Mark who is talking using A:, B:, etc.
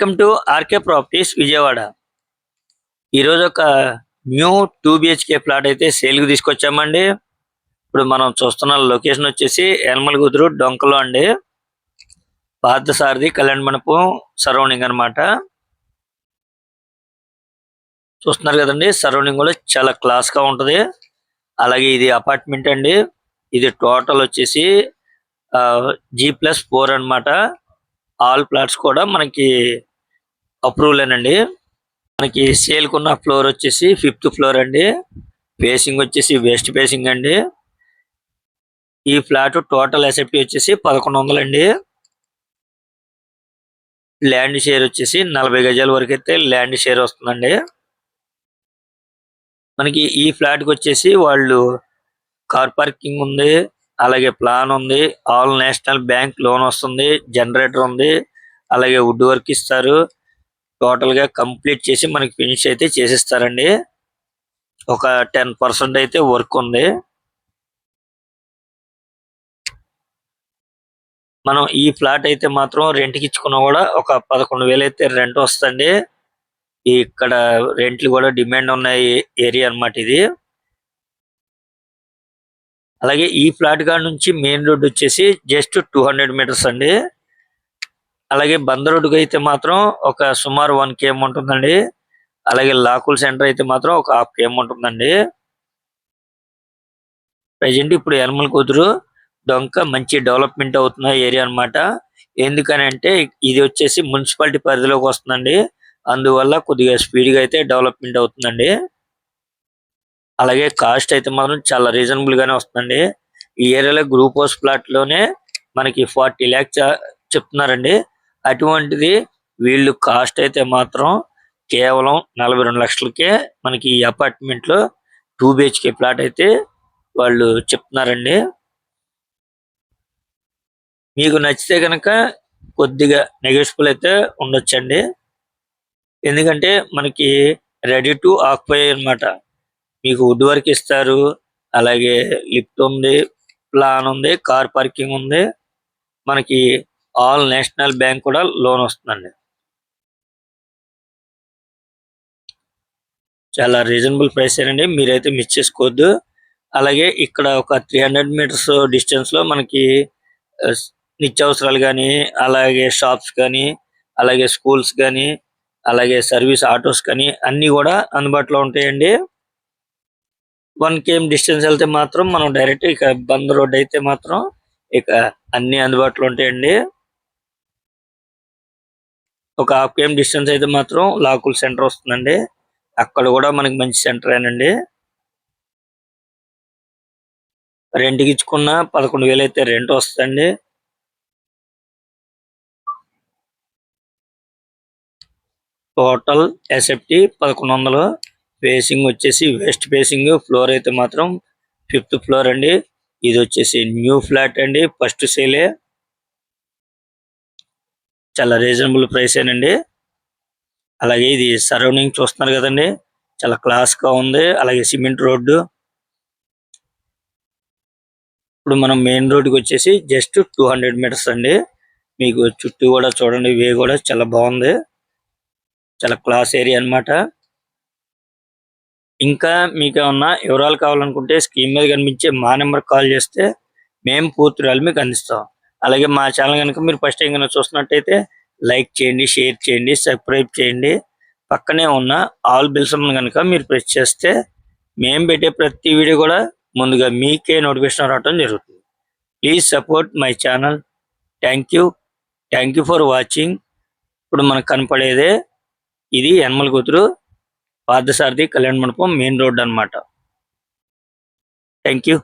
A: Welcome to RK properties Vijayawada. ఈరోజు ఒక new two BHK plot అయితే సేల్కి తీసుకొచ్చామండి. ఇప్పుడు మనం చూస్తున్న లొకేషన్ వచ్చేసి ఎనమల్ కుదురు డొంకలో అండి. పార్థసారథి కళ్యాణ మండపం సరౌండింగ్ అన్నమాట. చూస్తున్నారు కదండి సరౌండింగ్ కూడా చాలా క్లాస్ ఉంటుంది ఉంటది. అలాగే ఇది అపార్ట్మెంట్ అండి. ఇది టోటల్ వచ్చేసి జీ ప్లస్ ఫోర్ అన్నమాట. ఆల్ ప్లాట్స్ కూడా మనకి అప్రూవల్ అండి మనకి సేల్కున్న ఫ్లోర్ వచ్చేసి ఫిఫ్త్ ఫ్లోర్ అండి. ఫేసింగ్ వచ్చేసి వెస్ట్ ఫేసింగ్ అండి. ఈ ఫ్లాట్ టోటల్ ఎసెప్టీ వచ్చేసి పదకొండు వందలు అండి ల్యాండ్ షేర్ వచ్చేసి నలభై గజాల వరకు అయితే ల్యాండ్ షేర్ వస్తుందండి. మనకి ఈ ఫ్లాట్కి వచ్చేసి వాళ్ళు కార్ పార్కింగ్ ఉంది అలాగే ప్లాన్ ఉంది ఆల్ నేషనల్ బ్యాంక్ లోన్ వస్తుంది జనరేటర్ ఉంది అలాగే వుడ్ వర్క్ ఇస్తారు. టోటల్గా కంప్లీట్ చేసి మనకి ఫినిష్ అయితే చేసిస్తారండి. ఒక టెన్ పర్సెంట్ అయితే వర్క్ ఉంది. మనం ఈ ఫ్లాట్ అయితే మాత్రం రెంట్కి ఇచ్చుకున్నా కూడా ఒక పదకొండు వేలు అయితే రెంట్ వస్తుంది ఇక్కడ రెంట్లు కూడా డిమాండ్ ఉన్న ఏరియా అన్నమాట ఇది. అలాగే ఈ ఫ్లాట్ కాడ నుంచి మెయిన్ రోడ్ వచ్చేసి జస్ట్ టూ హండ్రెడ్ మీటర్స్ అండి. అలాగే బంద అయితే మాత్రం ఒక సుమారు వన్ కేఎం ఉంటుందండి అలాగే లాకుల్ సెంటర్ అయితే మాత్రం ఒక హాఫ్ కేఎం ఉంటుందండి ప్రజెంట్ ఇప్పుడు యనమల కూతురు డొంక మంచి డెవలప్మెంట్ అవుతున్న ఏరియా అన్నమాట. ఎందుకని అంటే ఇది వచ్చేసి మున్సిపాలిటీ పరిధిలోకి వస్తుందండి. అందువల్ల కొద్దిగా స్పీడ్గా అయితే డెవలప్మెంట్ అవుతుందండి. అలాగే కాస్ట్ అయితే మాత్రం చాలా రీజనబుల్ గానే వస్తుందండి. ఈ ఏరియాలో గ్రూప్ హౌస్ ప్లాట్లోనే మనకి ఫార్టీ ల్యాక్స్ చెప్తున్నారండి. అటువంటిది వీళ్ళు కాస్ట్ అయితే మాత్రం కేవలం నలభై రెండు లక్షలకే మనకి ఈ అపార్ట్మెంట్లో టూ బిహెచ్కే ప్లాట్ అయితే వాళ్ళు చెప్తున్నారండి. మీకు నచ్చితే కనుక కొద్దిగా నెగోషియబుల్ అయితే ఉండొచ్చండి. ఎందుకంటే మనకి రెడీ టు ఆక్యుపై అన్నమాట. మీకు వుడ్ వర్క్ ఇస్తారు అలాగే లిఫ్ట్ ఉంది ప్లాన్ ఉంది కార్ పార్కింగ్ ఉంది. మనకి ఆల్ నేషనల్ బ్యాంక్ కూడా లోన్ వస్తుందండి. చాలా రీజనబుల్ ప్రైస్ అండి. మీరైతే మిస్ చేసుకోవద్దు. అలాగే ఇక్కడ ఒక త్రీ హండ్రెడ్ మీటర్స్ డిస్టెన్స్లో మనకి నిత్యావసరాలు కానీ అలాగే షాప్స్ కానీ అలాగే స్కూల్స్ కానీ అలాగే సర్వీస్ ఆటోస్ కానీ అన్ని కూడా అందుబాటులో ఉంటాయండి. వన్ కేఎం డిస్టెన్స్ వెళ్తే మాత్రం మనం డైరెక్ట్ ఇక బంద్ రోడ్ అయితే మాత్రం ఇక అన్ని అందుబాటులో ఉంటాయండి. ఒక హాఫ్ కేఎం డిస్టెన్స్ అయితే మాత్రం లాకుల్ సెంటర్ వస్తుందండి. అక్కడ కూడా మనకి మంచి సెంటర్ ఏనండి. రెంట్కి ఇచ్చుకున్న పదకొండు వేలు అయితే రెంట్ వస్తుందండి. టోటల్ ఎస్ఎఫ్టీ పదకొండు వందలు. ఫేసింగ్ వచ్చేసి వెస్ట్ ఫేసింగ్ ఫ్లోర్ అయితే మాత్రం ఫిఫ్త్ ఫ్లోర్ అండి. ఇది వచ్చేసి న్యూ ఫ్లాట్ అండి. ఫస్ట్ సేలే చాలా రీజనబుల్ ప్రైసేనండి అలాగే ఇది సరౌండింగ్ చూస్తున్నారు కదండి. చాలా క్లాస్గా ఉంది. అలాగే సిమెంట్ రోడ్డు ఇప్పుడు మనం మెయిన్ రోడ్డుకి వచ్చేసి జస్ట్ టూ హండ్రెడ్ మీటర్స్ అండి. మీకు చుట్టూ కూడా చూడండి వే కూడా చాలా బాగుంది. చాలా క్లాస్ ఏరియా అన్నమాట. ఇంకా మీకు ఏమన్నా వివరాలు కావాలనుకుంటే స్క్రీన్ మీద కనిపించే మా నెంబర్ కాల్ చేస్తే మేము పూర్తి వివరాలు మీకు అందిస్తాం. అలాగే మా ఛానల్ కనుక మీరు ఫస్ట్ టైం కనుక చూస్తున్నట్టయితే లైక్ చేయండి షేర్ చేయండి సబ్స్క్రైబ్ చేయండి. పక్కనే ఉన్న ఆల్ బిల్స్ కనుక మీరు ప్రెస్ చేస్తే మేము పెట్టే ప్రతి వీడియో కూడా ముందుగా మీకే నోటిఫికేషన్ రావడం జరుగుతుంది. Please support my channel thank you thank you for watching ఇప్పుడు మనకు కనపడేదే ఇది యనమల కూతురు పార్థసారథి కళ్యాణ మండపం మెయిన్ రోడ్ అన్నమాట. Thank you